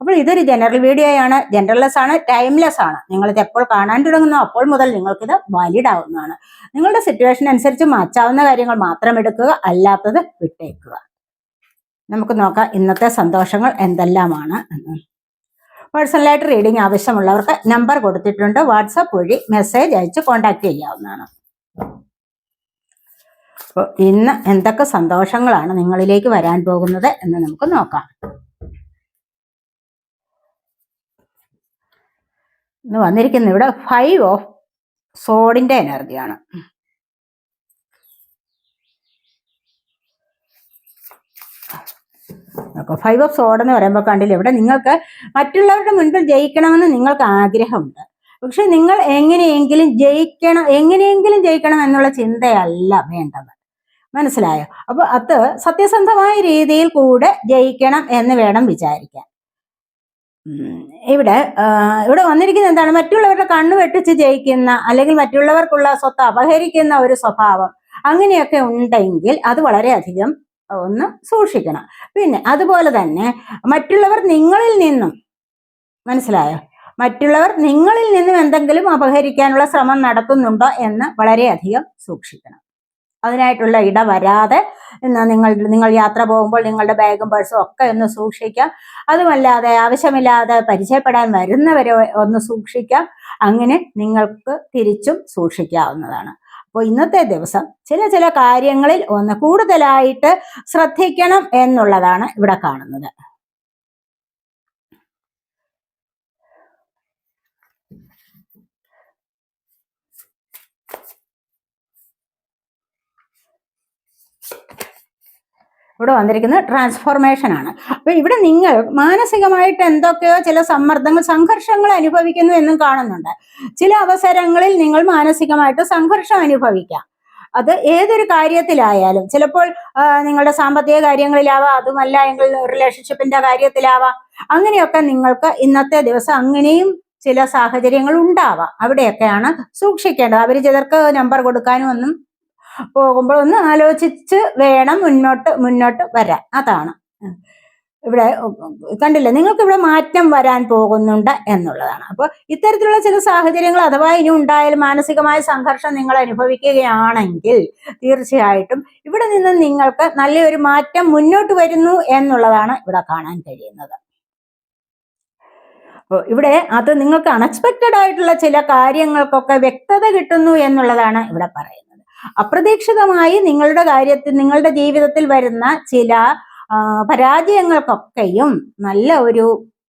അപ്പോൾ ഇതൊരു general video ആണ്. ജനറൽലെസ് ആണ് ടൈംലെസ് ആണ്. നിങ്ങളിത് എപ്പോൾ കാണാൻ തുടങ്ങുന്നു അപ്പോൾ മുതൽ നിങ്ങൾക്കിത് വാലിഡ് ആവുന്നതാണ്. നിങ്ങളുടെ സിറ്റുവേഷൻ അനുസരിച്ച് മാറ്റാവുന്ന കാര്യങ്ങൾ മാത്രം എടുക്കുക അല്ലാത്തത് വിട്ടേക്കുക. നമുക്ക് നോക്കാം ഇന്നത്തെ സന്തോഷങ്ങൾ എന്തെല്ലാമാണ് എന്ന്. പേഴ്സണലായിട്ട് റീഡിംഗ് ആവശ്യമുള്ളവർക്ക് നമ്പർ കൊടുത്തിട്ടുണ്ട്. വാട്സപ്പ് വഴി മെസ്സേജ് അയച്ച് കോൺടാക്ട് ചെയ്യാവുന്നതാണ്. അപ്പോൾ ഇന്ന് എന്തൊക്കെ സന്തോഷങ്ങളാണ് നിങ്ങളിലേക്ക് വരാൻ പോകുന്നത് എന്ന് നമുക്ക് നോക്കാം. ഇന്ന് വന്നിരിക്കുന്ന ഇവിടെ ഫൈവ് ഓഫ് സോഡിന്റെ എനർജിയാണ് ഫൈവ് ഓഫ് സോഡ് എന്ന് പറയുമ്പോൾ കണ്ടില്ല ഇവിടെ നിങ്ങൾക്ക് മറ്റുള്ളവരുടെ മുൻപിൽ ജയിക്കണമെന്ന് നിങ്ങൾക്ക് ആഗ്രഹമുണ്ട്. പക്ഷെ നിങ്ങൾ എങ്ങനെയെങ്കിലും ജയിക്കണം എങ്ങനെയെങ്കിലും ജയിക്കണം എന്നുള്ള ചിന്തയല്ല വേണ്ടത്. മനസ്സിലായോ? അപ്പൊ അത് സത്യസന്ധമായ രീതിയിൽ കൂടെ ജയിക്കണം എന്ന് വേണം വിചാരിക്കാൻ. ഇവിടെ ഇവിടെ വന്നിരിക്കുന്ന എന്താണ്? മറ്റുള്ളവരുടെ കണ്ണു വെട്ടിച്ച് ജയിക്കുന്ന അല്ലെങ്കിൽ മറ്റുള്ളവർക്കുള്ള സ്വത്ത് അപഹരിക്കുന്ന ഒരു സ്വഭാവം അങ്ങനെയൊക്കെ ഉണ്ടെങ്കിൽ അത് വളരെയധികം ഒന്ന് സൂക്ഷിക്കണം. പിന്നെ അതുപോലെ തന്നെ മറ്റുള്ളവർ നിങ്ങളിൽ നിന്നും മനസ്സിലായോ? മറ്റുള്ളവർ നിങ്ങളിൽ നിന്നും എന്തെങ്കിലും അപഹരിക്കാനുള്ള ശ്രമം നടത്തുന്നുണ്ടോ എന്ന് വളരെയധികം സൂക്ഷിക്കണം. അതിനായിട്ടുള്ള ഇട വരാതെ നിങ്ങൾ നിങ്ങൾ യാത്ര പോകുമ്പോൾ നിങ്ങളുടെ ബാഗും പേഴ്സും ഒക്കെ ഒന്ന് സൂക്ഷിക്കാം. അതുമല്ലാതെ ആവശ്യമില്ലാതെ പരിചയപ്പെടാൻ വരുന്നവരെ ഒന്ന് സൂക്ഷിക്കാം. അങ്ങനെ നിങ്ങൾക്ക് തിരിച്ചും സൂക്ഷിക്കാവുന്നതാണ്. അപ്പോൾ ഇന്നത്തെ ദിവസം ചില ചില കാര്യങ്ങളിൽ ഒന്ന് കൂടുതലായിട്ട് ശ്രദ്ധിക്കണം എന്നുള്ളതാണ് ഇവിടെ കാണുന്നത്. ഇവിടെ വന്നിരിക്കുന്നത് ട്രാൻസ്ഫോർമേഷൻ ആണ്. അപ്പൊ ഇവിടെ നിങ്ങൾ മാനസികമായിട്ട് എന്തൊക്കെയോ ചില സമ്മർദ്ദങ്ങൾ സംഘർഷങ്ങൾ അനുഭവിക്കുന്നു എന്നും കാണുന്നുണ്ട്. ചില അവസരങ്ങളിൽ നിങ്ങൾ മാനസികമായിട്ട് സംഘർഷം അനുഭവിക്കാം. അത് ഏതൊരു കാര്യത്തിലായാലും ചിലപ്പോൾ നിങ്ങളുടെ സാമ്പത്തിക കാര്യങ്ങളിലാവാം അതുമല്ല എങ്കിൽ റിലേഷൻഷിപ്പിന്റെ കാര്യത്തിലാവാം. അങ്ങനെയൊക്കെ നിങ്ങൾക്ക് ഇന്നത്തെ ദിവസം അങ്ങനെയും ചില സാഹചര്യങ്ങൾ ഉണ്ടാവാം. അവിടെയൊക്കെയാണ് സൂക്ഷിക്കേണ്ടത്. അവർ ചിലർക്ക് നമ്പർ കൊടുക്കാനും ഒന്നും പോകുമ്പോൾ ഒന്ന് ആലോചിച്ച് വേണം മുന്നോട്ട് മുന്നോട്ട് വരാൻ. അതാണ്. ഇവിടെ കണ്ടില്ലേ നിങ്ങൾക്ക് ഇവിടെ മാറ്റം വരാൻ പോകുന്നുണ്ട് എന്നുള്ളതാണ്. അപ്പോൾ ഇത്തരത്തിലുള്ള ചില സാഹചര്യങ്ങൾ അഥവാ ഇനി ഉണ്ടായാൽ മാനസികമായ സംഘർഷം നിങ്ങൾ അനുഭവിക്കുകയാണെങ്കിൽ തീർച്ചയായിട്ടും ഇവിടെ നിന്ന് നിങ്ങൾക്ക് നല്ലൊരു മാറ്റം മുന്നോട്ട് വരുന്നു എന്നുള്ളതാണ് ഇവിടെ കാണാൻ കഴിയുന്നത്. അപ്പോൾ ഇവിടെ അത് നിങ്ങൾക്ക് അൺഎക്സ്പെക്റ്റഡ് ആയിട്ടുള്ള ചില കാര്യങ്ങൾക്കൊക്കെ വ്യക്തത കിട്ടുന്നു എന്നുള്ളതാണ് ഇവിടെ പറയുന്നത്. അപ്രതീക്ഷിതമായി നിങ്ങളുടെ കാര്യത്തിൽ നിങ്ങളുടെ ജീവിതത്തിൽ വരുന്ന ചില പരാജയങ്ങൾക്കൊക്കെയും നല്ല ഒരു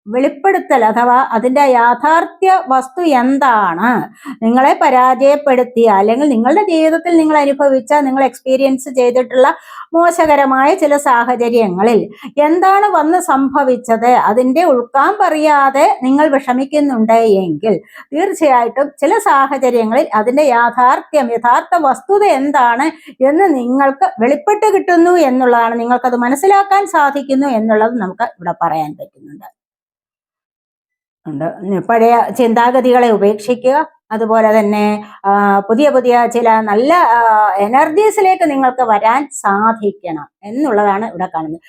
വെളിപ്പെടുത്തൽ അഥവാ അതിന്റെ യാഥാർത്ഥ്യ വസ്തു എന്താണ്? നിങ്ങളെ പരാജയപ്പെടുത്തിയ അല്ലെങ്കിൽ നിങ്ങളുടെ ജീവിതത്തിൽ നിങ്ങൾ അനുഭവിച്ച നിങ്ങൾ എക്സ്പീരിയൻസ് ചെയ്തിട്ടുള്ള മോശകരമായ ചില സാഹചര്യങ്ങളിൽ എന്താണ് വന്ന് സംഭവിച്ചത്? അതിന്റെ ഉൾക്കാൻ പറയാതെ നിങ്ങൾ വിഷമിക്കുന്നുണ്ട് എങ്കിൽ തീർച്ചയായിട്ടും ചില സാഹചര്യങ്ങളിൽ അതിന്റെ യാഥാർത്ഥ്യം യഥാർത്ഥ വസ്തുത എന്താണ് എന്ന് നിങ്ങൾക്ക് വെളിപ്പെട്ട് കിട്ടുന്നു എന്നുള്ളതാണ്. നിങ്ങൾക്കത് മനസ്സിലാക്കാൻ സാധിക്കുന്നു എന്നുള്ളത് നമുക്ക് ഇവിടെ പറയാൻ പറ്റുന്നുണ്ട്. ഉണ്ട്. പഴയ ചിന്താഗതികളെ ഉപേക്ഷിക്കുക. അതുപോലെ തന്നെ പുതിയ പുതിയ ചില നല്ല എനർജീസിലേക്ക് നിങ്ങൾക്ക് വരാൻ സാധിക്കണം. എന്നുള്ളതാണ് ഇവിടെ കാണുന്നത്.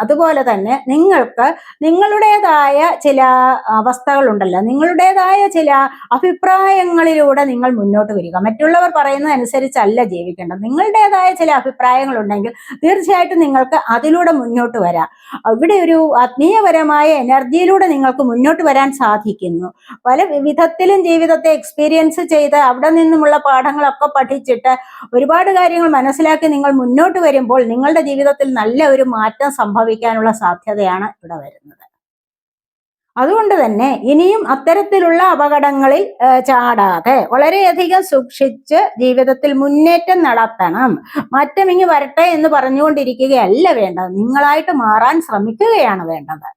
അതുപോലെ തന്നെ നിങ്ങൾക്ക് നിങ്ങളുടേതായ ചില അവസ്ഥകളുണ്ടല്ലോ. നിങ്ങളുടേതായ ചില അഭിപ്രായങ്ങളിലൂടെ നിങ്ങൾ മുന്നോട്ട് വരിക. മറ്റുള്ളവർ പറയുന്നത് അനുസരിച്ചല്ല ജീവിക്കേണ്ടത്. നിങ്ങളുടേതായ ചില അഭിപ്രായങ്ങൾ ഉണ്ടെങ്കിൽ തീർച്ചയായിട്ടും നിങ്ങൾക്ക് അതിലൂടെ മുന്നോട്ട് വരാം. ഇവിടെ ഒരു ആത്മീയപരമായ എനർജിയിലൂടെ നിങ്ങൾക്ക് മുന്നോട്ട് വരാൻ സാധിക്കുന്നു. പല വിധത്തിലും ജീവിതത്തെ എക്സ്പീരിയൻസ് ചെയ്ത് അവിടെ നിന്നുമുള്ള പാഠങ്ങളൊക്കെ പഠിച്ചിട്ട് ഒരുപാട് കാര്യങ്ങൾ മനസ്സിലാക്കി നിങ്ങൾ മുന്നോട്ട് വരുമ്പോൾ നിങ്ങളുടെ ജീവിതത്തിൽ നല്ല ഒരു മാറ്റം സംഭവിക്കാനുള്ള സാധ്യതയാണ് ഇവിടെ വരുന്നത്. അതുകൊണ്ട് തന്നെ ഇനിയും അത്തരത്തിലുള്ള അപകടങ്ങളിൽ ചാടാതെ വളരെയധികം സൂക്ഷിച്ച് ജീവിതത്തിൽ മുന്നേറ്റം നടത്തണം. മാറ്റം ഇനി വരട്ടെ എന്ന് പറഞ്ഞുകൊണ്ടിരിക്കുകയല്ല വേണ്ടത്. നിങ്ങളായിട്ട് മാറാൻ ശ്രമിക്കുകയാണ് വേണ്ടത്.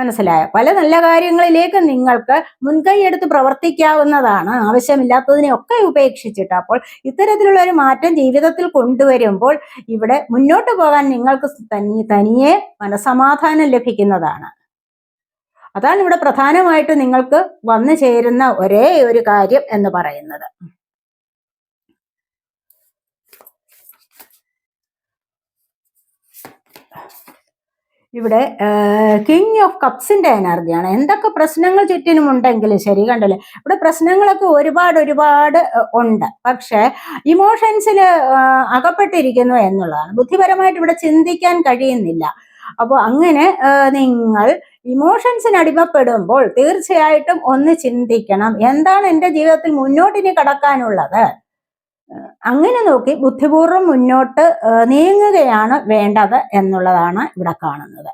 മനസ്സിലായോ? പല നല്ല കാര്യങ്ങളിലേക്ക് നിങ്ങൾക്ക് മുൻകൈയെടുത്ത് പ്രവർത്തിക്കാവുന്നതാണ്. പ്രവർത്തിക്കാവുന്നതാണ് ആവശ്യമില്ലാത്തതിനെയൊക്കെ ഉപേക്ഷിച്ചിട്ട് അപ്പോൾ ഇത്തരത്തിലുള്ള ഒരു മാറ്റം ജീവിതത്തിൽ കൊണ്ടുവരുമ്പോൾ ഇവിടെ മുന്നോട്ട് പോകാൻ നിങ്ങൾക്ക് തനി തനിയെ മനസമാധാനം ലഭിക്കുന്നതാണ്. അതാണ് ഇവിടെ പ്രധാനമായിട്ട് നിങ്ങൾക്ക് വന്നു ചേരുന്ന ഒരേ ഒരു കാര്യം എന്ന് പറയുന്നത്. ഇവിടെ കിങ് ഓഫ് കപ്സിന്റെ എനർജിയാണ്. എന്തൊക്കെ പ്രശ്നങ്ങൾ ചുറ്റിനും ഉണ്ടെങ്കിലും ശരി കണ്ടല്ലേ? ഇവിടെ പ്രശ്നങ്ങളൊക്കെ ഒരുപാട് ഒരുപാട് ഉണ്ട്. പക്ഷെ ഇമോഷൻസിൽ അകപ്പെട്ടിരിക്കുന്നു എന്നുള്ളതാണ്. ബുദ്ധിപരമായിട്ട് ഇവിടെ ചിന്തിക്കാൻ കഴിയുന്നില്ല. അപ്പോൾ അങ്ങനെ നിങ്ങൾ ഇമോഷൻസിന് അടിമപ്പെടുമ്പോൾ തീർച്ചയായിട്ടും ഒന്ന് ചിന്തിക്കണം. എന്താണ് എന്റെ ജീവിതത്തിൽ മുന്നോട്ടിനി കടക്കാനുള്ളത്? അങ്ങനെ നോക്കി ബുദ്ധിപൂർവം മുന്നോട്ട് നീങ്ങുകയാണ് വേണ്ടത് എന്നുള്ളതാണ് ഇവിടെ കാണുന്നത്.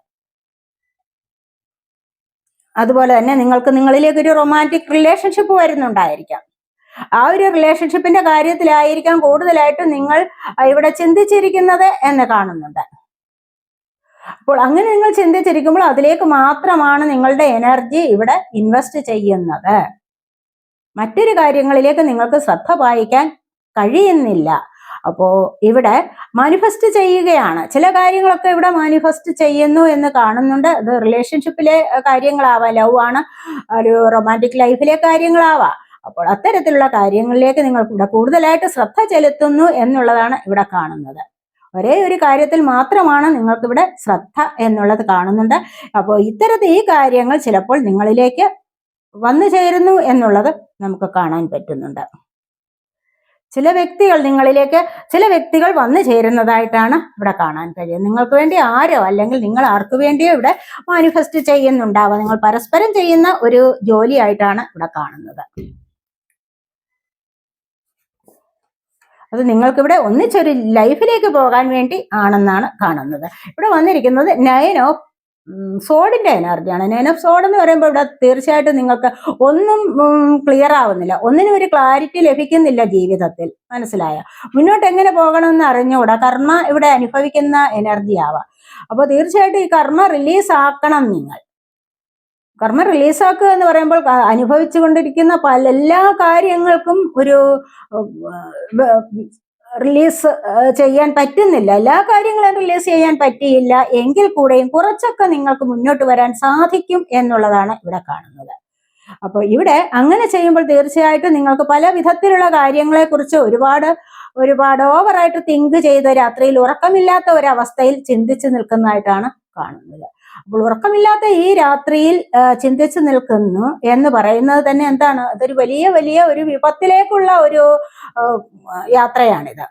അതുപോലെ തന്നെ നിങ്ങൾക്ക് നിങ്ങളിലേക്ക് ഒരു റൊമാന്റിക് റിലേഷൻഷിപ്പ് വരുന്നുണ്ടായിരിക്കാം. ആ ഒരു റിലേഷൻഷിപ്പിന്റെ കാര്യത്തിലായിരിക്കാം കൂടുതലായിട്ടും നിങ്ങൾ ഇവിടെ ചിന്തിച്ചിരിക്കുന്നത് എന്ന് കാണുന്നുണ്ട്. അപ്പോൾ അങ്ങനെ നിങ്ങൾ ചിന്തിച്ചിരിക്കുമ്പോൾ അതിലേക്ക് മാത്രമാണ് നിങ്ങളുടെ എനർജി ഇവിടെ ഇൻവെസ്റ്റ് ചെയ്യുന്നത്. മറ്റൊരു കാര്യങ്ങളിലേക്ക് നിങ്ങൾക്ക് ശ്രദ്ധ പായിക്കാൻ കഴിയുന്നില്ല. അപ്പോ ഇവിടെ മാനിഫെസ്റ്റ് ചെയ്യുകയാണ്. ചില കാര്യങ്ങളൊക്കെ ഇവിടെ മാനിഫെസ്റ്റ് ചെയ്യുന്നു എന്ന് കാണുന്നുണ്ട്. അത് റിലേഷൻഷിപ്പിലെ കാര്യങ്ങളാവാ. ലവ് ആണ്. ഒരു റൊമാന്റിക് ലൈഫിലെ കാര്യങ്ങളാവാ. അപ്പോൾ അത്തരത്തിലുള്ള കാര്യങ്ങളിലേക്ക് നിങ്ങൾ ഇവിടെ കൂടുതലായിട്ട് ശ്രദ്ധ ചെലുത്തുന്നു എന്നുള്ളതാണ് ഇവിടെ കാണുന്നത്. ഒരേ ഒരു കാര്യത്തിൽ മാത്രമാണ് നിങ്ങൾക്കിവിടെ ശ്രദ്ധ എന്നുള്ളത് കാണുന്നുണ്ട് അപ്പോൾ ഇത്തരത്തിൽ ഈ കാര്യങ്ങൾ ചിലപ്പോൾ നിങ്ങളിലേക്ക് വന്നു ചേരുന്നു എന്നുള്ളത് നമുക്ക് കാണാൻ പറ്റുന്നുണ്ട്. ചില വ്യക്തികൾ നിങ്ങളിലേക്ക് ചില വ്യക്തികൾ വന്നു ചേരുന്നതായിട്ടാണ് ഇവിടെ കാണാൻ കഴിയുന്നത്. നിങ്ങൾക്ക് വേണ്ടി ആരോ അല്ലെങ്കിൽ നിങ്ങൾ ആർക്കു വേണ്ടിയോ ഇവിടെ മാനിഫെസ്റ്റ് ചെയ്യുന്നുണ്ടാവുക നിങ്ങൾ പരസ്പരം ചെയ്യുന്ന ഒരു ജോലിയായിട്ടാണ് ഇവിടെ കാണുന്നത്. അത് നിങ്ങൾക്കിവിടെ ഒന്നിച്ചൊരു ലൈഫിലേക്ക് പോകാൻ വേണ്ടി ആണെന്നാണ് കാണുന്നത്. ഇവിടെ വന്നിരിക്കുന്നത് നയൻ ഓഫ് സോഡിന്റെ എനർജിയാണ്. നൈൻ ഓഫ് സോഡ് എന്ന് പറയുമ്പോൾ ഇവിടെ തീർച്ചയായിട്ടും നിങ്ങൾക്ക് ഒന്നും ക്ലിയർ ആവുന്നില്ല. ഒന്നിനും ഒരു ക്ലാരിറ്റി ലഭിക്കുന്നില്ല ജീവിതത്തിൽ. മനസ്സിലായ? മുന്നോട്ട് എങ്ങനെ പോകണമെന്ന് അറിഞ്ഞുകൂടാ. കർമ്മ ഇവിടെ അനുഭവിക്കുന്ന എനർജി ആവാം. അപ്പോൾ തീർച്ചയായിട്ടും ഈ കർമ്മ റിലീസ് ആക്കണം നിങ്ങൾ. കർമ്മ റിലീസാക്കുക എന്ന് പറയുമ്പോൾ അനുഭവിച്ചുകൊണ്ടിരിക്കുന്ന പല എല്ലാ കാര്യങ്ങൾക്കും ഒരു റിലീസ് ചെയ്യാൻ പറ്റുന്നില്ല. എല്ലാ കാര്യങ്ങളും റിലീസ് ചെയ്യാൻ പറ്റിയില്ല. എങ്കിൽ കൂടെയും കുറച്ചൊക്കെ നിങ്ങൾക്ക് മുന്നോട്ട് വരാൻ സാധിക്കും എന്നുള്ളതാണ് ഇവിടെ കാണുന്നത്. അപ്പോൾ ഇവിടെ അങ്ങനെ ചെയ്യുമ്പോൾ തീർച്ചയായിട്ടും നിങ്ങൾക്ക് പല വിധത്തിലുള്ള കാര്യങ്ങളെ കുറിച്ച് ഒരുപാട് ഒരുപാട് ഓവറായിട്ട് തിങ്ക് ചെയ്ത് രാത്രിയിൽ ഉറക്കമില്ലാത്ത ഒരവസ്ഥയിൽ ചിന്തിച്ചു നിൽക്കുന്നതായിട്ടാണ് കാണുന്നത്. അപ്പോൾ ഉറക്കമില്ലാത്ത ഈ രാത്രിയിൽ ചിന്തിച്ചു നിൽക്കുന്നു എന്ന് പറയുന്നത് തന്നെ എന്താണ്? അതൊരു വലിയ വലിയ ഒരു വിപത്തിലേക്കുള്ള ഒരു യാത്രയാണിത്.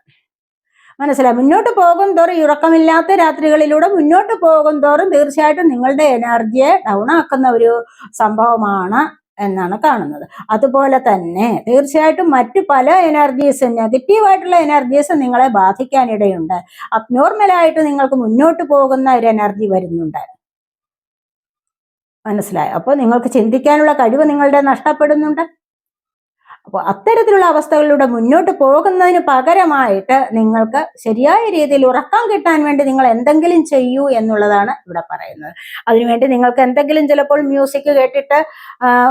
മനസ്സിലായി? മുന്നോട്ട് പോകും തോറും ഉറക്കമില്ലാത്ത രാത്രികളിലൂടെ മുന്നോട്ട് പോകും തോറും തീർച്ചയായിട്ടും നിങ്ങളുടെ എനർജിയെ ഡൗൺ ആക്കുന്ന ഒരു സംഭവമാണ് എന്നാണ് കാണുന്നത്. അതുപോലെ തന്നെ തീർച്ചയായിട്ടും മറ്റു പല എനർജീസും നെഗറ്റീവായിട്ടുള്ള എനർജീസ് നിങ്ങളെ ബാധിക്കാനിടയുണ്ട്. അബ്നോർമലായിട്ട് നിങ്ങൾക്ക് മുന്നോട്ട് പോകുന്ന ഒരു എനർജി വരുന്നുണ്ട്. മനസ്സിലായി. അപ്പോൾ നിങ്ങൾക്ക് ചിന്തിക്കാനുള്ള കഴിവ് നിങ്ങളുടെ നഷ്ടപ്പെടുന്നുണ്ട്. അപ്പോൾ അത്തരത്തിലുള്ള അവസ്ഥകളിലൂടെ മുന്നോട്ട് പോകുന്നതിന് പകരമായിട്ട് നിങ്ങൾക്ക് ശരിയായ രീതിയിൽ ഉറക്കം കിട്ടാൻ വേണ്ടി നിങ്ങൾ എന്തെങ്കിലും ചെയ്യൂ എന്നുള്ളതാണ് ഇവിടെ പറയുന്നത്. അതിനുവേണ്ടി നിങ്ങൾക്ക് എന്തെങ്കിലും ചിലപ്പോൾ മ്യൂസിക് കേട്ടിട്ട്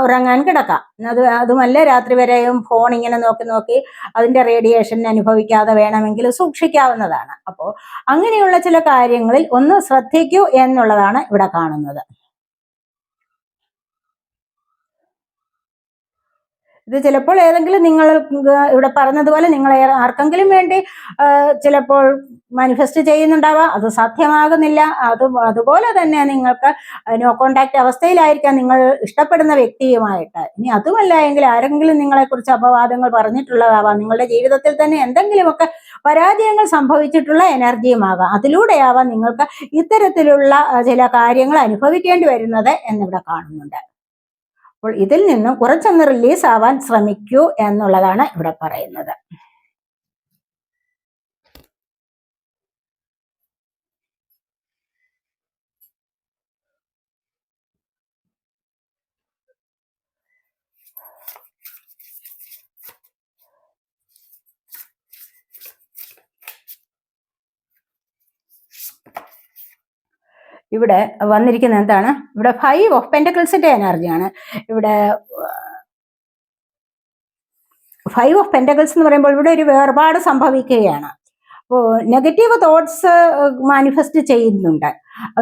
ഉറങ്ങാൻ കിടക്കാം. അത് അതുമല്ല രാത്രി വരെയും ഫോൺ ഇങ്ങനെ നോക്കി നോക്കി അതിന്റെ റേഡിയേഷൻ അനുഭവിക്കാതെ വേണമെങ്കിൽ സൂക്ഷിക്കാവുന്നതാണ്. അപ്പോൾ അങ്ങനെയുള്ള ചില കാര്യങ്ങളിൽ ഒന്ന് ശ്രദ്ധിക്കൂ എന്നുള്ളതാണ് ഇവിടെ കാണുന്നത്. ഇത് ചിലപ്പോൾ ഏതെങ്കിലും നിങ്ങൾ ഇവിടെ പറഞ്ഞതുപോലെ നിങ്ങൾ ആർക്കെങ്കിലും വേണ്ടി ചിലപ്പോൾ മാനിഫെസ്റ്റ് ചെയ്യുന്നുണ്ടാവാം. അത് സാധ്യമാകുന്നില്ല. അത് അതുപോലെ തന്നെ നിങ്ങൾക്ക് നോ കോണ്ടാക്ട് അവസ്ഥയിലായിരിക്കാം നിങ്ങൾ ഇഷ്ടപ്പെടുന്ന വ്യക്തിയുമായിട്ട്. ഇനി അതുമല്ല എങ്കിൽ ആരെങ്കിലും നിങ്ങളെക്കുറിച്ച് അപവാദങ്ങൾ പറഞ്ഞിട്ടുള്ളതാവാം. നിങ്ങളുടെ ജീവിതത്തിൽ തന്നെ എന്തെങ്കിലുമൊക്കെ പരാജയങ്ങൾ സംഭവിച്ചിട്ടുള്ള എനർജിയുമാകാം അതിലൂടെയാവാം നിങ്ങൾക്ക് ഇത്തരത്തിലുള്ള ചില കാര്യങ്ങൾ അനുഭവിക്കേണ്ടി വരുന്നത് എന്നിവിടെ കാണുന്നുണ്ട്. അപ്പോൾ ഇതിൽ നിന്നും കുറച്ചൊന്ന് റിലീസ് ആവാൻ ശ്രമിക്കൂ എന്നുള്ളതാണ് ഇവിടെ പറയുന്നത്. ഇവിടെ വന്നിരിക്കുന്നത് എന്താണ്? ഇവിടെ ഫൈവ് ഓഫ് പെന്റക്കിൾസിന്റെ എനർജിയാണ് ഇവിടെ ഫൈവ് ഓഫ് പെന്റക്കിൾസ് എന്ന് പറയുമ്പോൾ ഇവിടെ ഒരു വേർപാട് സംഭവിക്കുകയാണ്. നെഗറ്റീവ് തോട്ട്സ് മാനിഫെസ്റ്റ് ചെയ്യുന്നുണ്ട്.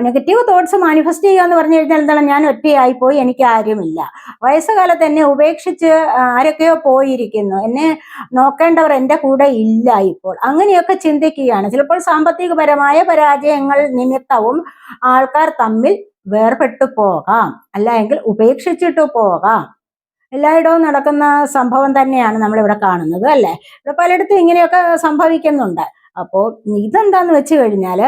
നെഗറ്റീവ് തോട്ട്സ് മാനിഫെസ്റ്റ് ചെയ്യുക എന്ന് പറഞ്ഞു കഴിഞ്ഞാൽ എന്താണ്? ഞാൻ ഒറ്റയായി പോയി എനിക്ക് ആരുമില്ല. വയസ്സുകാലത്ത് എന്നെ ഉപേക്ഷിച്ച് ആരൊക്കെയോ പോയിരിക്കുന്നു. എന്നെ നോക്കേണ്ടവർ എന്റെ കൂടെ ഇല്ല ഇപ്പോൾ. അങ്ങനെയൊക്കെ ചിന്തിക്കുകയാണ്. ചിലപ്പോൾ സാമ്പത്തികപരമായ പരാജയങ്ങൾ നിമിത്തവും ആൾക്കാർ തമ്മിൽ വേർപെട്ടു പോകാം. അല്ലെങ്കിൽ ഉപേക്ഷിച്ചിട്ട് പോകാം. എല്ലായിടവും നടക്കുന്ന സംഭവം തന്നെയാണ് നമ്മളിവിടെ കാണുന്നത് അല്ലേ? ഇവിടെ പലയിടത്തും ഇങ്ങനെയൊക്കെ സംഭവിക്കുന്നുണ്ട്. അപ്പോൾ ഇതെന്താന്ന് വെച്ച് കഴിഞ്ഞാൽ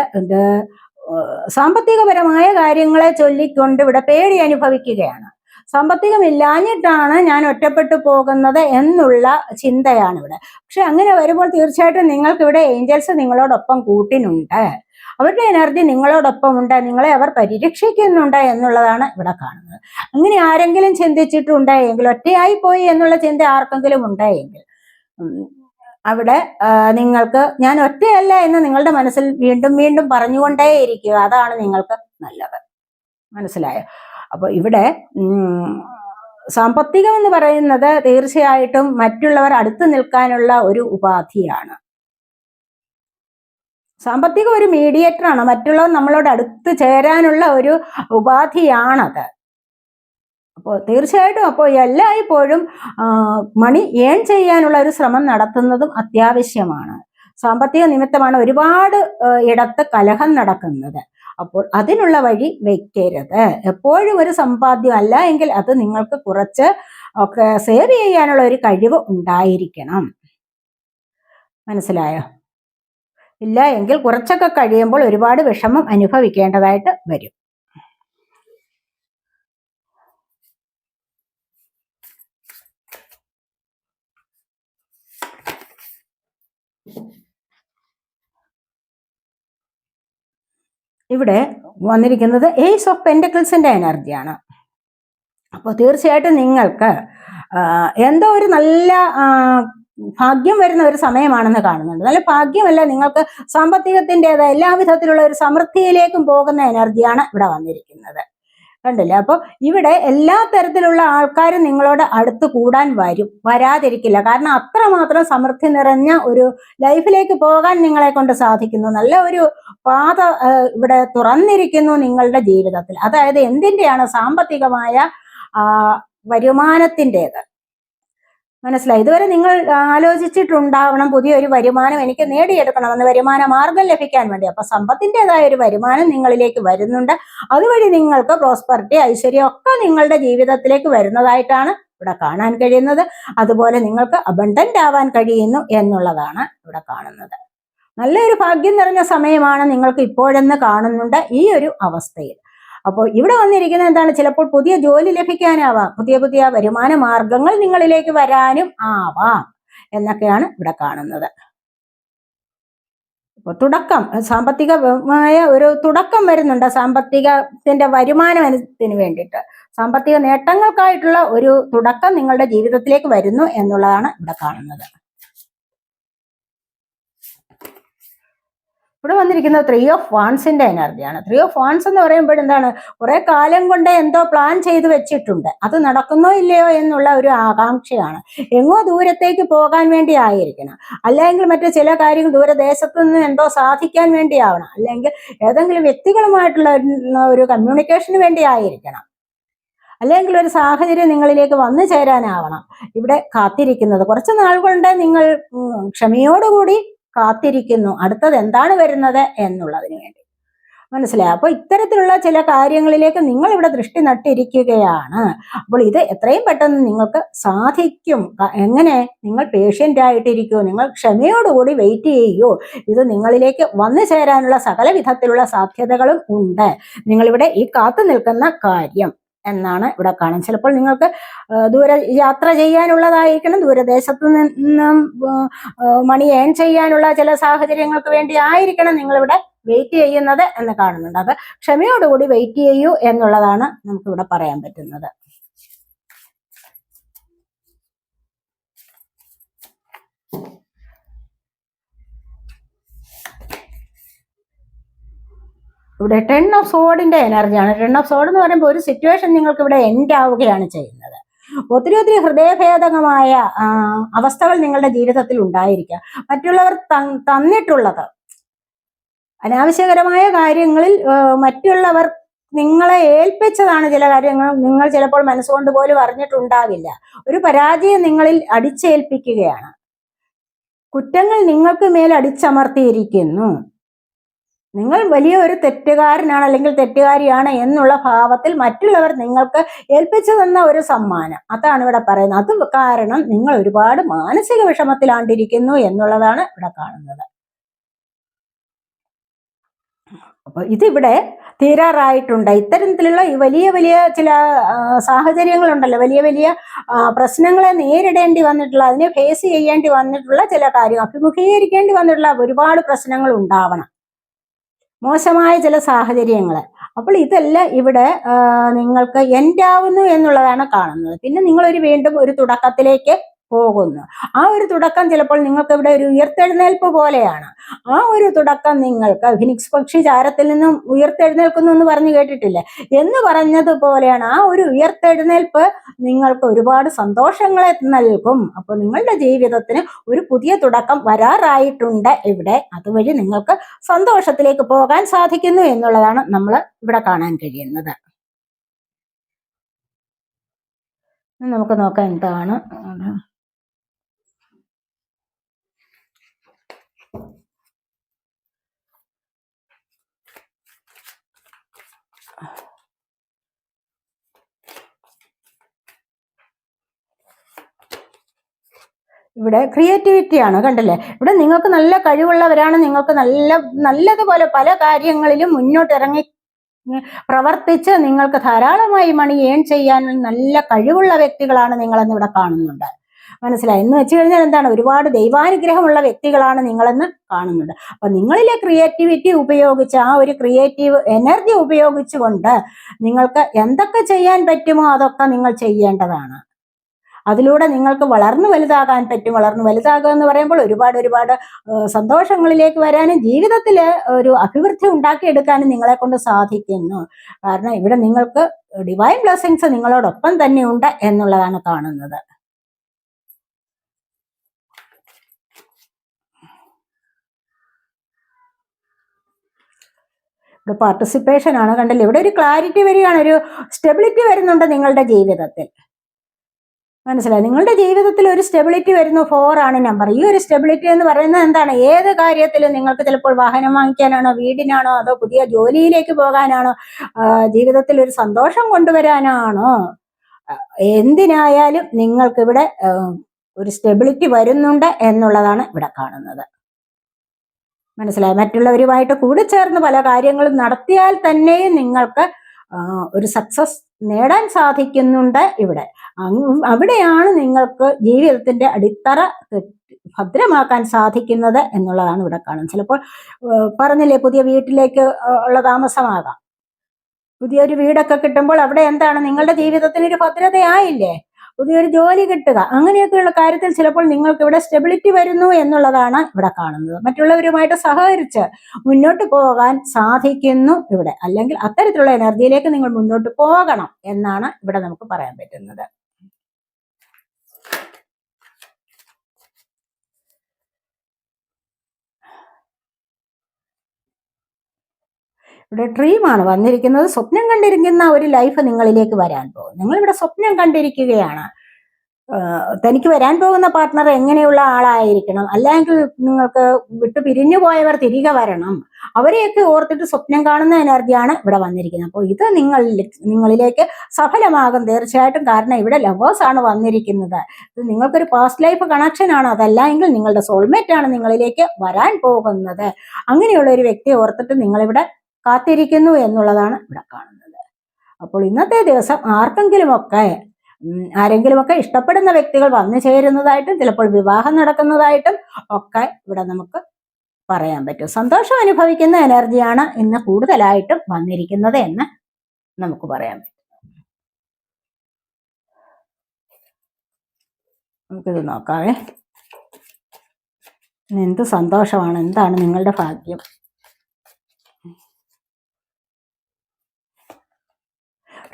സാമ്പത്തികപരമായ കാര്യങ്ങളെ ചൊല്ലിക്കൊണ്ട് ഇവിടെ പേടി അനുഭവിക്കുകയാണ്. സാമ്പത്തികമില്ലാഞ്ഞിട്ടാണ് ഞാൻ ഒറ്റപ്പെട്ടു പോകുന്നത് എന്നുള്ള ചിന്തയാണ് ഇവിടെ. പക്ഷെ അങ്ങനെ വരുമ്പോൾ തീർച്ചയായിട്ടും നിങ്ങൾക്ക് ഇവിടെ ഏഞ്ചൽസ് നിങ്ങളോടൊപ്പം കൂട്ടിനുണ്ട്. അവരുടെ എനർജി നിങ്ങളോടൊപ്പം ഉണ്ട് നിങ്ങളെ അവർ പരിരക്ഷിക്കുന്നുണ്ട് എന്നുള്ളതാണ് ഇവിടെ കാണുന്നത്. അങ്ങനെ ആരെങ്കിലും ചിന്തിച്ചിട്ടുണ്ടെങ്കിൽ ഒറ്റയായി പോയി എന്നുള്ള ചിന്ത ആർക്കെങ്കിലും ഉണ്ടായെങ്കിൽ അവിടെ നിങ്ങൾക്ക് ഞാൻ ഒറ്റയല്ല എന്ന് നിങ്ങളുടെ മനസ്സിൽ വീണ്ടും വീണ്ടും പറഞ്ഞുകൊണ്ടേയിരിക്കുക. അതാണ് നിങ്ങൾക്ക് നല്ലത്. മനസ്സിലായോ? അപ്പോൾ ഇവിടെ സാമ്പത്തികം എന്ന് പറയുന്നത് തീർച്ചയായിട്ടും മറ്റുള്ളവർ അടുത്ത് നിൽക്കാനുള്ള ഒരു ഉപാധിയാണ്. സാമ്പത്തികം ഒരു മീഡിയേറ്ററാണ് മറ്റുള്ളവർ നമ്മളോട് അടുത്ത് ചേരാനുള്ള ഒരു ഉപാധിയാണത്. അപ്പോൾ തീർച്ചയായിട്ടും അപ്പോൾ എല്ലായ്പ്പോഴും മണി ഏൺ ചെയ്യാനുള്ള ഒരു ശ്രമം നടത്തുന്നതും അത്യാവശ്യമാണ്. സാമ്പത്തിക നിമിത്തമാണ് ഒരുപാട് ഇടത്ത് കലഹം നടക്കുന്നത്. അപ്പോൾ അതിനുള്ള വഴി വെക്കരുത്. എപ്പോഴും ഒരു സമ്പാദ്യം അല്ല എങ്കിൽ അത് നിങ്ങൾക്ക് കുറച്ച് ഒക്കെ സേവ് ചെയ്യാനുള്ള ഒരു കഴിവ് ഉണ്ടായിരിക്കണം. മനസ്സിലായോ? ഇല്ല എങ്കിൽ കുറച്ചൊക്കെ കഴിയുമ്പോൾ ഒരുപാട് വിഷമം അനുഭവിക്കേണ്ടതായിട്ട് വരും. ഇവിടെ വന്നിരിക്കുന്നത് ഏസ് ഓഫ് പെന്റക്കിൾസിന്റെ എനർജിയാണ് അപ്പോൾ തീർച്ചയായിട്ടും നിങ്ങൾക്ക് എന്തോ ഒരു നല്ല ഭാഗ്യം വരുന്ന ഒരു സമയമാണെന്ന് കാണുന്നുണ്ട്. നല്ല ഭാഗ്യമല്ല നിങ്ങൾക്ക് സാമ്പത്തികത്തിന്റെതായ എല്ലാ വിധത്തിലുള്ള ഒരു സമൃദ്ധിയിലേക്കും പോകുന്ന എനർജിയാണ് ഇവിടെ വന്നിരിക്കുന്നത്. കണ്ടില്ലേ? അപ്പോൾ ഇവിടെ എല്ലാ തരത്തിലുള്ള ആൾക്കാരും നിങ്ങളോട് അടുത്ത് കൂടാൻ വരും. വരാതിരിക്കില്ല. കാരണം അത്രമാത്രം സമൃദ്ധി നിറഞ്ഞ ഒരു ലൈഫിലേക്ക് പോകാൻ നിങ്ങളെ കൊണ്ട് സാധിക്കുന്നു. നല്ല ഒരു പാത ഇവിടെ തുറന്നിരിക്കുന്നു നിങ്ങളുടെ ജീവിതത്തിൽ. അതായത് എന്തിന്റെയാണ് സാമ്പത്തികമായ വരുമാനത്തിന്റെത്? മനസ്സിലായി. ഇതുവരെ നിങ്ങൾ ആലോചിച്ചിട്ടുണ്ടാവണം പുതിയൊരു വരുമാനം എനിക്ക് നേടിയെടുക്കണം എന്ന് വരുമാന മാർഗം ലഭിക്കാൻ വേണ്ടി. അപ്പൊ സമ്പത്തിന്റെതായ ഒരു വരുമാനം നിങ്ങളിലേക്ക് വരുന്നുണ്ട്. അതുവഴി നിങ്ങൾക്ക് പ്രോസ്പെറിറ്റി ഐശ്വര്യം ഒക്കെ നിങ്ങളുടെ ജീവിതത്തിലേക്ക് വരുന്നതായിട്ടാണ് ഇവിടെ കാണാൻ കഴിയുന്നത്. അതുപോലെ നിങ്ങൾക്ക് അബണ്ടന്റ് ആവാൻ കഴിയുന്നു എന്നുള്ളതാണ് ഇവിടെ കാണുന്നത്. നല്ലൊരു ഭാഗ്യം നിറഞ്ഞ സമയമാണ് നിങ്ങൾക്ക് ഇപ്പോഴെന്ന് കാണുന്നുണ്ട് ഈ ഒരു അവസ്ഥയിൽ. അപ്പോൾ ഇവിടെ വന്നിരിക്കുന്നത് എന്താണ്? ചിലപ്പോൾ പുതിയ ജോലി ലഭിക്കാനാവാം. പുതിയ പുതിയ വരുമാന മാർഗങ്ങൾ നിങ്ങളിലേക്ക് വരാനും ആവാം എന്നൊക്കെയാണ് ഇവിടെ കാണുന്നത്. ഇപ്പോൾ തുടക്കം സാമ്പത്തികമായ ഒരു തുടക്കം വരുന്നുണ്ട്. സാമ്പത്തികത്തിന്റെ വരുമാനത്തിന് വേണ്ടിയിട്ട്. സാമ്പത്തിക നേട്ടങ്ങൾക്കായിട്ടുള്ള ഒരു തുടക്കം നിങ്ങളുടെ ജീവിതത്തിലേക്ക് വരുന്നു എന്നുള്ളതാണ് ഇവിടെ കാണുന്നത്. ഇവിടെ വന്നിരിക്കുന്നത് ത്രീ ഓഫ് വാൺസിന്റെ എനർജിയാണ് ത്രീ ഓഫ് വാൺസ് എന്ന് പറയുമ്പോൾ എന്താണ്? കുറെ കാലം കൊണ്ട് എന്തോ പ്ലാൻ ചെയ്ത് വെച്ചിട്ടുണ്ട്. അത് നടക്കുന്നോ ഇല്ലയോ എന്നുള്ള ഒരു ആകാംക്ഷയാണ്. എങ്ങോ ദൂരത്തേക്ക് പോകാൻ വേണ്ടി ആയിരിക്കണം. അല്ലെങ്കിൽ മറ്റു ചില കാര്യങ്ങൾ ദൂരദേശത്തു നിന്ന് എന്തോ സാധിക്കാൻ വേണ്ടി വേണ്ടിയാവണം അല്ലെങ്കിൽ ഏതെങ്കിലും വ്യക്തികളുമായിട്ടുള്ള ഒരു കമ്മ്യൂണിക്കേഷന് വേണ്ടി ആയിരിക്കണം. അല്ലെങ്കിൽ ഒരു സാഹചര്യം നിങ്ങളിലേക്ക് വന്നു ചേരാനാവണം. ഇവിടെ കാത്തിരിക്കുന്നത് കുറച്ച് നാൾ കൊണ്ട് നിങ്ങൾ ക്ഷമയോടുകൂടി കാത്തിരിക്കുന്നു. അടുത്തത് എന്താണ് വരുന്നത് എന്നുള്ളതിന് വേണ്ടി. മനസ്സിലായി? അപ്പോൾ ഇത്തരത്തിലുള്ള ചില കാര്യങ്ങളിലേക്ക് നിങ്ങൾ ഇവിടെ ദൃഷ്ടി നട്ടിരിക്കുകയാണ്. അപ്പോൾ ഇത് എത്രയും പെട്ടെന്ന് നിങ്ങൾക്ക് സാധിക്കും. എങ്ങനെ? നിങ്ങൾ പേഷ്യന്റ് ആയിട്ടിരിക്കുമോ നിങ്ങൾ ക്ഷമയോടുകൂടി വെയിറ്റ് ചെയ്യൂ. ഇത് നിങ്ങളിലേക്ക് വന്നു ചേരാനുള്ള സകല വിധത്തിലുള്ള സാധ്യതകളും ഉണ്ട്. നിങ്ങളിവിടെ ഈ കാത്തു നിൽക്കുന്ന കാര്യം. എന്നാണ് ഇവിടെ കാണുന്നത്. ചിലപ്പോൾ നിങ്ങൾക്ക് ദൂര യാത്ര ചെയ്യാനുള്ളതായിരിക്കണം. ദൂരദേശത്തു നിന്നും മണി ഏൺ ചെയ്യാനുള്ള ചില സാഹചര്യങ്ങൾക്ക് വേണ്ടി ആയിരിക്കണം നിങ്ങളിവിടെ വെയിറ്റ് ചെയ്യുന്നത് എന്ന് കാണുന്നുണ്ട്. അത് ക്ഷമയോടുകൂടി വെയിറ്റ് ചെയ്യൂ എന്നുള്ളതാണ് നമുക്കിവിടെ പറയാൻ പറ്റുന്നത്. ഇവിടെ ടെൺ ഓഫ് സോഡിന്റെ എനർജിയാണ് ടെൺ ഓഫ് സോഡ് എന്ന് പറയുമ്പോൾ ഒരു സിറ്റുവേഷൻ നിങ്ങൾക്ക് ഇവിടെ എൻഡ് ആവുകയാണ് ചെയ്യുന്നത്. ഒത്തിരി ഒത്തിരി ഹൃദയഭേദകമായ അവസ്ഥകൾ നിങ്ങളുടെ ജീവിതത്തിൽ ഉണ്ടായിരിക്കുക മറ്റുള്ളവർ തന്നിട്ടുള്ളത് അനാവശ്യകരമായ കാര്യങ്ങളിൽ മറ്റുള്ളവർ നിങ്ങളെ ഏൽപ്പിച്ചതാണ് ചില കാര്യങ്ങൾ നിങ്ങൾ ചിലപ്പോൾ മനസ്സുകൊണ്ട് പോലും അറിഞ്ഞിട്ടുണ്ടാവില്ല. ഒരു പരാജയം നിങ്ങളിൽ അടിച്ചേൽപ്പിക്കുകയാണ്. കുറ്റങ്ങൾ നിങ്ങൾക്ക് മേൽ അടിച്ചമർത്തിയിരിക്കുന്നു. നിങ്ങൾ വലിയ ഒരു തെറ്റുകാരനാണ് അല്ലെങ്കിൽ തെറ്റുകാരിയാണ് എന്നുള്ള ഭാവത്തിൽ മറ്റുള്ളവർ നിങ്ങൾക്ക് ഏൽപ്പിച്ചു തന്ന ഒരു സമ്മാനം. അതാണ് ഇവിടെ പറയുന്നത്. അത് കാരണം നിങ്ങൾ ഒരുപാട് മാനസിക വിഷമത്തിലാണ്ടിരിക്കുന്നു എന്നുള്ളതാണ് ഇവിടെ കാണുന്നത്. അപ്പൊ ഇതിവിടെ തീരാറായിട്ടുണ്ട്. ഇത്തരത്തിലുള്ള ഈ വലിയ വലിയ ചില സാഹചര്യങ്ങളുണ്ടല്ലോ. വലിയ വലിയ പ്രശ്നങ്ങളെ നേരിടേണ്ടി വന്നിട്ടുള്ള അതിനെ ഫേസ് ചെയ്യേണ്ടി വന്നിട്ടുള്ള ചില കാര്യം അഭിമുഖീകരിക്കേണ്ടി വന്നിട്ടുള്ള ഒരുപാട് പ്രശ്നങ്ങൾ ഉണ്ടാവണം. മോശമായ ചില സാഹചര്യങ്ങൾ അപ്പോൾ ഇതെല്ലാം ഇവിടെ നിങ്ങൾക്ക് എൻഡാവുന്നു എന്നുള്ളതാണ് കാണുന്നത്. പിന്നെ നിങ്ങളൊരു വീണ്ടും ഒരു തുടക്കത്തിലേക്ക് പോകുന്നു. ആ ഒരു തുടക്കം ചിലപ്പോൾ നിങ്ങൾക്ക് ഇവിടെ ഒരു ഉയർത്തെഴുന്നേൽപ്പ് പോലെയാണ്. ആ ഒരു തുടക്കം നിങ്ങൾക്ക് ഫിനിക്സ് പക്ഷി ചാരത്തിൽ നിന്നും ഉയർത്തെഴുന്നേൽക്കുന്നു എന്ന് പറഞ്ഞു കേട്ടിട്ടില്ലേ? എന്ന് പറഞ്ഞതുപോലെയാണ് ആ ഒരു ഉയർത്തെഴുന്നേൽപ്പ് നിങ്ങൾക്ക് ഒരുപാട് സന്തോഷങ്ങളെ നൽകും. അപ്പോൾ നിങ്ങളുടെ ജീവിതത്തിന് ഒരു പുതിയ തുടക്കം വരാറായിട്ടുണ്ട് ഇവിടെ. അതുവഴി നിങ്ങൾക്ക് സന്തോഷത്തിലേക്ക് പോകാൻ സാധിക്കുന്നു എന്നുള്ളതാണ് നമ്മൾ ഇവിടെ കാണാൻ കഴിയുന്നത്. നമുക്ക് നോക്കാം എന്താണ്. ഇവിടെ ക്രിയേറ്റിവിറ്റി ആണ് കണ്ടില്ലേ? ഇവിടെ നിങ്ങൾക്ക് നല്ല കഴിവുള്ളവരാണ് നിങ്ങൾക്ക് നല്ല നല്ലതുപോലെ പല കാര്യങ്ങളിലും മുന്നോട്ടിറങ്ങി പ്രവർത്തിച്ച് നിങ്ങൾക്ക് ധാരാളമായി മണി ഏൺ ചെയ്യാൻ നല്ല കഴിവുള്ള വ്യക്തികളാണ് നിങ്ങളെന്ന് ഇവിടെ കാണുന്നുണ്ട്. മനസ്സിലായി? എന്ന് വെച്ച് കഴിഞ്ഞാൽ എന്താണ്? ഒരുപാട് ദൈവാനുഗ്രഹമുള്ള വ്യക്തികളാണ് നിങ്ങളെന്ന് കാണുന്നുണ്ട്. അപ്പൊ നിങ്ങളിലെ ക്രിയേറ്റിവിറ്റി ഉപയോഗിച്ച് ആ ഒരു ക്രിയേറ്റീവ് എനർജി ഉപയോഗിച്ചുകൊണ്ട് നിങ്ങൾക്ക് എന്തൊക്കെ ചെയ്യാൻ പറ്റുമോ അതൊക്കെ നിങ്ങൾ ചെയ്യേണ്ടതാണ്. അതിലൂടെ നിങ്ങൾക്ക് വളർന്നു വലുതാകാൻ പറ്റും. വളർന്നു വലുതാകുക എന്ന് പറയുമ്പോൾ ഒരുപാട് ഒരുപാട് സന്തോഷങ്ങളിലേക്ക് വരാനും ജീവിതത്തിൽ ഒരു അഭിവൃദ്ധി ഉണ്ടാക്കിയെടുക്കാനും നിങ്ങളെ കൊണ്ട് സാധിക്കുന്നു. കാരണം ഇവിടെ നിങ്ങൾക്ക് ഡിവൈൻ ബ്ലെസ്സിങ്സ് നിങ്ങളോടൊപ്പം തന്നെ ഉണ്ട് എന്നുള്ളതാണ് കാണുന്നത്. ഇവിടെ പാർട്ടിസിപ്പേഷൻ ആണ്. കണ്ടില്ലേ? ഇവിടെ ഒരു ക്ലാരിറ്റി വരികയാണ്. ഒരു സ്റ്റെബിലിറ്റി വരുന്നുണ്ട് നിങ്ങളുടെ ജീവിതത്തിൽ. മനസ്സിലായി. നിങ്ങളുടെ ജീവിതത്തിൽ ഒരു സ്റ്റെബിലിറ്റി വരുന്നു ഫോർ ആണ് നമ്പർ ഈ ഒരു സ്റ്റെബിലിറ്റി എന്ന് പറയുന്നത് എന്താണ്? ഏത് കാര്യത്തിലും നിങ്ങൾക്ക് ചിലപ്പോൾ വാഹനം വാങ്ങിക്കാനാണോ വീടിനാണോ അതോ പുതിയ ജോലിയിലേക്ക് പോകാനാണോ ജീവിതത്തിൽ ഒരു സന്തോഷം കൊണ്ടുവരാനാണോ? എന്തിനായാലും നിങ്ങൾക്കിവിടെ ഒരു സ്റ്റെബിലിറ്റി വരുന്നുണ്ട് എന്നുള്ളതാണ് ഇവിടെ കാണുന്നത്. മനസ്സിലായി? മറ്റുള്ളവരുമായിട്ട് കൂടിച്ചേർന്ന് പല കാര്യങ്ങളും നടത്തിയാൽ തന്നെയും നിങ്ങൾക്ക് ഒരു സക്സസ് നേടാൻ സാധിക്കുന്നുണ്ട് ഇവിടെ. അവിടെയാണ് നിങ്ങൾക്ക് ജീവിതത്തിന്റെ അടിത്തറ ഭദ്രമാക്കാൻ സാധിക്കുന്നത് എന്നുള്ളതാണ് ഇവിടെ കാണുന്നത്. ചിലപ്പോൾ പറഞ്ഞില്ലേ പുതിയ വീട്ടിലേക്ക് ഉള്ള താമസമാകാം. പുതിയൊരു വീടൊക്കെ കിട്ടുമ്പോൾ അവിടെ എന്താണ്? നിങ്ങളുടെ ജീവിതത്തിന് ഒരു ഭദ്രതയായില്ലേ? പുതിയൊരു ജോലി കിട്ടുക. അങ്ങനെയൊക്കെയുള്ള കാര്യത്തിൽ ചിലപ്പോൾ നിങ്ങൾക്ക് ഇവിടെ സ്റ്റെബിലിറ്റി വരുന്നു എന്നുള്ളതാണ് ഇവിടെ കാണുന്നത്. മറ്റുള്ളവരുമായിട്ട് സഹകരിച്ച് മുന്നോട്ട് പോകാൻ സാധിക്കുന്നു ഇവിടെ. അല്ലെങ്കിൽ അത്തരത്തിലുള്ള എനർജിയിലേക്ക് നിങ്ങൾ മുന്നോട്ട് പോകണം എന്നാണ് ഇവിടെ നമുക്ക് പറയാൻ പറ്റുന്നത്. ഇവിടെ ഡ്രീമാണ് വന്നിരിക്കുന്നത് സ്വപ്നം കണ്ടിരിക്കുന്ന ഒരു ലൈഫ് നിങ്ങളിലേക്ക് വരാൻ പോകും. നിങ്ങൾ ഇവിടെ സ്വപ്നം കണ്ടിരിക്കുകയാണ്. തനിക്ക് വരാൻ പോകുന്ന പാർട്ട്ണർ എങ്ങനെയുള്ള ആളായിരിക്കണം? അല്ലെങ്കിൽ നിങ്ങൾക്ക് വിട്ടു പിരിഞ്ഞു പോയവർ തിരികെ വരണം. അവരെയൊക്കെ ഓർത്തിട്ട് സ്വപ്നം കാണുന്ന എനർജിയാണ് ഇവിടെ വന്നിരിക്കുന്നത്. അപ്പോൾ ഇത് നിങ്ങൾ നിങ്ങളിലേക്ക് സഫലമാകും. തീർച്ചയായിട്ടും കാരണം ഇവിടെ ലവേഴ്സ് ആണ് വന്നിരിക്കുന്നത്. ഇത് നിങ്ങൾക്കൊരു പാസ്റ്റ് ലൈഫ് കണക്ഷൻ ആണ്. അതല്ല എങ്കിൽ നിങ്ങളുടെ സോൾമേറ്റ് ആണ് നിങ്ങളിലേക്ക് വരാൻ പോകുന്നത്. അങ്ങനെയുള്ള ഒരു വ്യക്തിയെ ഓർത്തിട്ട് നിങ്ങളിവിടെ കാത്തിരിക്കുന്നു എന്നുള്ളതാണ് ഇവിടെ കാണുന്നത്. അപ്പോൾ ഇന്നത്തെ ദിവസം ആർക്കെങ്കിലുമൊക്കെ ആരെങ്കിലുമൊക്കെ ഇഷ്ടപ്പെടുന്ന വ്യക്തികൾ വന്നു ചേരുന്നതായിട്ടും ചിലപ്പോൾ വിവാഹം നടക്കുന്നതായിട്ടും ഒക്കെ ഇവിടെ നമുക്ക് പറയാൻ പറ്റും. സന്തോഷം അനുഭവിക്കുന്ന എനർജിയാണ് ഇന്ന് കൂടുതലായിട്ടും വന്നിരിക്കുന്നത് എന്ന് നമുക്ക് പറയാൻ പറ്റും. നമുക്കിത് നോക്കാവേ. എന്ത് സന്തോഷമാണ് എന്താണ് നിങ്ങളുടെ ഭാഗ്യം?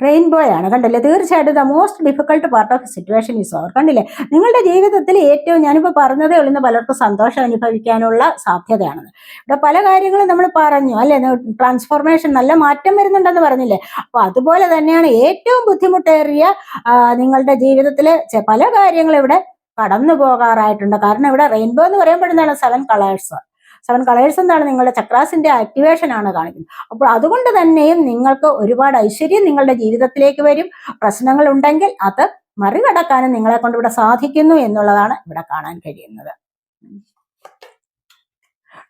റെയിൻബോ ആണ് കണ്ടില്ലേ? തീർച്ചയായിട്ടും the most difficult part of situation is over കണ്ടില്ലേ? നിങ്ങളുടെ ജീവിതത്തിൽ ഏറ്റവും ഞാനിപ്പോൾ പറഞ്ഞതേ ഉള്ളൂ പലർക്കും സന്തോഷം അനുഭവിക്കാനുള്ള സാധ്യതയാണെന്ന് ഇവിടെ പല കാര്യങ്ങളും നമ്മൾ പറഞ്ഞു അല്ലേ? ട്രാൻസ്ഫോർമേഷൻ നല്ല മാറ്റം വരുന്നുണ്ടെന്ന് പറഞ്ഞില്ലേ? അപ്പൊ അതുപോലെ തന്നെയാണ് ഏറ്റവും ബുദ്ധിമുട്ടേറിയ നിങ്ങളുടെ ജീവിതത്തിലെ പല കാര്യങ്ങളും ഇവിടെ കടന്നു പോകാറായിട്ടുണ്ട് കാരണം ഇവിടെ റെയിൻബോ എന്ന് പറയുമ്പോഴെന്താണ്? സെവൻ കളേഴ്സ് സെവൻ കളേഴ്സ് എന്താണ് നിങ്ങളുടെ ചക്രാസിന്റെ ആക്ടിവേഷൻ ആണ് കാണിക്കുന്നത്. അപ്പോൾ അതുകൊണ്ട് തന്നെയും നിങ്ങൾക്ക് ഒരുപാട് ഐശ്വര്യം നിങ്ങളുടെ ജീവിതത്തിലേക്ക് വരും. പ്രശ്നങ്ങൾ ഉണ്ടെങ്കിൽ അത് മറികടക്കാനും നിങ്ങളെ കൊണ്ട് ഇവിടെ സാധിക്കുന്നു എന്നുള്ളതാണ് ഇവിടെ കാണാൻ കഴിയുന്നത്.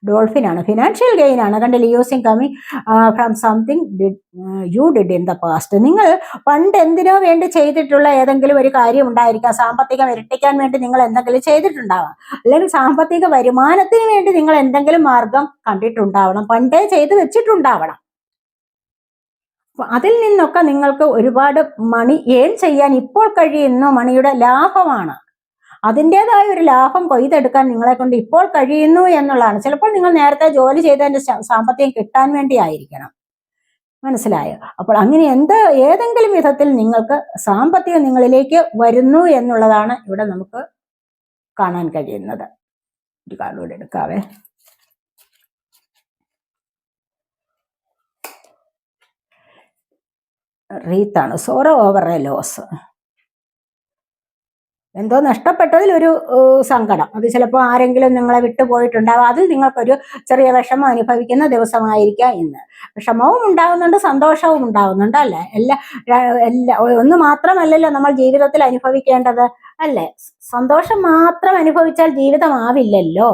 ഡോൾഫിൻ ആണ്. ഫിനാൻഷ്യൽ ഗെയിൻ ആണ് കണ്ടില്ലേ using coming from something you did in the past നിങ്ങൾ പണ്ട് എന്തിനോ വേണ്ടി ചെയ്തിട്ടുള്ള ഏതെങ്കിലും ഒരു കാര്യം ഉണ്ടായിരിക്കാം. സാമ്പത്തികം ഇരട്ടിക്കാൻ വേണ്ടി നിങ്ങൾ എന്തെങ്കിലും ചെയ്തിട്ടുണ്ടാവാം. അല്ലെങ്കിൽ സാമ്പത്തിക വരുമാനത്തിന് വേണ്ടി നിങ്ങൾ എന്തെങ്കിലും മാർഗം കണ്ടിട്ടുണ്ടാവണം. പണ്ടേ ചെയ്ത് വെച്ചിട്ടുണ്ടാവണം. അതിൽ നിന്നൊക്കെ നിങ്ങൾക്ക് ഒരുപാട് മണി ഏൺ ചെയ്യാൻ ഇപ്പോൾ കഴിയുന്ന മണിയുടെ ലാഭമാണ്. അതിന്റെതായ ഒരു ലാഭം കൊയ്തെടുക്കാൻ നിങ്ങളെ കൊണ്ട് ഇപ്പോൾ കഴിയുന്നു എന്നുള്ളതാണ്. ചിലപ്പോൾ നിങ്ങൾ നേരത്തെ ജോലി ചെയ്തതിന്റെ ശ- സാമ്പത്തികം കിട്ടാൻ വേണ്ടി ആയിരിക്കണം. മനസ്സിലായോ? അപ്പോൾ അങ്ങനെ എന്ത് ഏതെങ്കിലും വിധത്തിൽ നിങ്ങൾക്ക് സാമ്പത്തികം നിങ്ങളിലേക്ക് വരുന്നു എന്നുള്ളതാണ് ഇവിടെ നമുക്ക് കാണാൻ കഴിയുന്നത്. ഒരു കാർഡ് കൂടെ എടുക്കാവേ. റീത്താണ്. Sorrow over a loss. എന്തോ നഷ്ടപ്പെട്ടതിൽ ഒരു സങ്കടം. അത് ചിലപ്പോൾ ആരെങ്കിലും നിങ്ങളെ വിട്ടുപോയിട്ടുണ്ടാവും അതിൽ നിങ്ങൾക്കൊരു ചെറിയ വിഷമം അനുഭവിക്കുന്ന ദിവസമായിരിക്കാം ഇന്ന്. വിഷമവും ഉണ്ടാകുന്നുണ്ട് സന്തോഷവും ഉണ്ടാകുന്നുണ്ട് അല്ലേ? എല്ലാ എല്ലാ ഒന്ന് മാത്രമല്ലല്ലോ നമ്മൾ ജീവിതത്തിൽ അനുഭവിക്കേണ്ടത് അല്ലേ? സന്തോഷം മാത്രം അനുഭവിച്ചാൽ ജീവിതമാവില്ലല്ലോ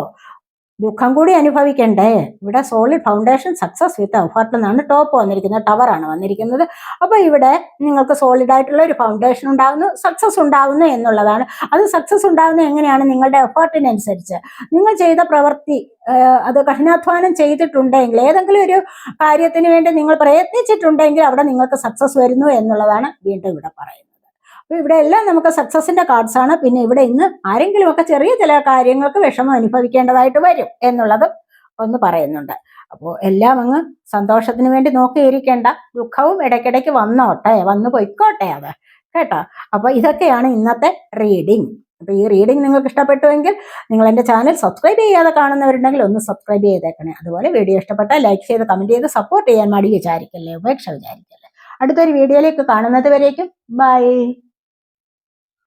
ദുഃഖം കൂടി അനുഭവിക്കണ്ടേ? ഇവിടെ solid foundation success with effort എന്നാണ് ടോപ്പ് വന്നിരിക്കുന്നത് ടവർ ആണ് വന്നിരിക്കുന്നത്. അപ്പൊ ഇവിടെ നിങ്ങൾക്ക് സോളിഡ് ആയിട്ടുള്ള ഒരു ഫൗണ്ടേഷൻ ഉണ്ടാകുന്നു സക്സസ് ഉണ്ടാകുന്നു എന്നുള്ളതാണ്. അത് സക്സസ് ഉണ്ടാകുന്നത് എങ്ങനെയാണ്? നിങ്ങളുടെ എഫേർട്ടിനനുസരിച്ച് നിങ്ങൾ ചെയ്ത പ്രവൃത്തി അത് കഠിനാധ്വാനം ചെയ്തിട്ടുണ്ടെങ്കിൽ ഏതെങ്കിലും ഒരു കാര്യത്തിന് വേണ്ടി നിങ്ങൾ പ്രയത്നിച്ചിട്ടുണ്ടെങ്കിൽ അവിടെ നിങ്ങൾക്ക് സക്സസ് വരുന്നു എന്നുള്ളതാണ് വീണ്ടും ഇവിടെ പറയുന്നത്. അപ്പൊ ഇവിടെ എല്ലാം നമുക്ക് സക്സസിന്റെ കാർഡ്സ് ആണ്. പിന്നെ ഇവിടെ ഇന്ന് ആരെങ്കിലും ഒക്കെ ചെറിയ ചില കാര്യങ്ങൾക്ക് വിഷമം അനുഭവിക്കേണ്ടതായിട്ട് വരും എന്നുള്ളതും ഒന്ന് പറയുന്നുണ്ട്. അപ്പോൾ എല്ലാം അങ്ങ് സന്തോഷത്തിന് വേണ്ടി നോക്കിയിരിക്കേണ്ട ദുഃഖവും ഇടയ്ക്കിടയ്ക്ക് വന്നോട്ടെ വന്നു പൊയ്ക്കോട്ടെ അത്. കേട്ടോ? അപ്പൊ ഇതൊക്കെയാണ് ഇന്നത്തെ റീഡിങ് അപ്പൊ ഈ റീഡിങ് നിങ്ങൾക്ക് ഇഷ്ടപ്പെട്ടുവെങ്കിൽ നിങ്ങൾ എന്റെ ചാനൽ സബ്സ്ക്രൈബ് ചെയ്യാതെ കാണുന്നവരുണ്ടെങ്കിൽ ഒന്ന് സബ്സ്ക്രൈബ് ചെയ്തേക്കണേ. അതുപോലെ വീഡിയോ ഇഷ്ടപ്പെട്ടാൽ ലൈക്ക് ചെയ്ത് കമന്റ് ചെയ്ത് സപ്പോർട്ട് ചെയ്യാൻ മടി വിചാരിക്കല്ലേ? ഉപേക്ഷ വിചാരിക്കല്ലേ? അടുത്തൊരു വീഡിയോയിലേക്ക് കാണുന്നത് വരേക്കും. ബൈ